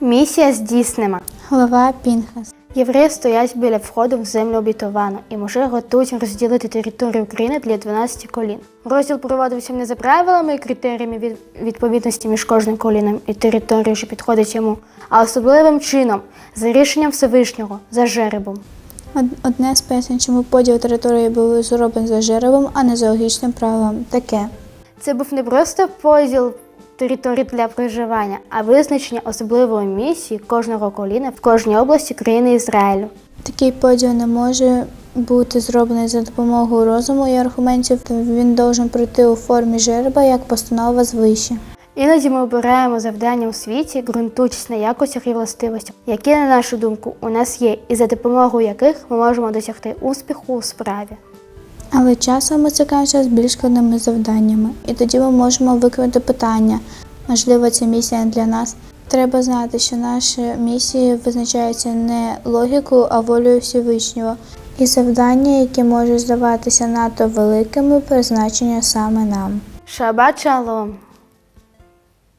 Місія здійснена. Голова Пінхас. Євреї стоять біля входу в землю обітовану і може готують розділити територію України для 12 колін. Розділ проводився не за правилами і критеріями від відповідності між кожним коліном і територією, що підходить йому, а особливим чином за рішенням Всевишнього за жеребом. Од- Одне з пояснень, чому поділ території був зроблений за жеребом, а не за логічним правилом. Таке. Це був не просто поділ територій для проживання, а визначення особливої місії кожного коліна в кожній області країни Ізраїлю. Такий поділ не може бути зроблений за допомогою розуму і аргументів. Він должен пройти у формі жереба як постанова звище. Іноді ми обираємо завдання у світі, ґрунтуючись на якостях і властивостях, які, на нашу думку, у нас є, і за допомогою яких ми можемо досягти успіху у справі. Але часом ми цікавимося з більш складними завданнями, і тоді ми можемо виконати питання. Можливо, ця місія для нас. Треба знати, що наші місії визначаються не логікою, а волею Всевишнього. І завдання, які можуть здаватися надто великими, призначення саме нам. Шабат шалом!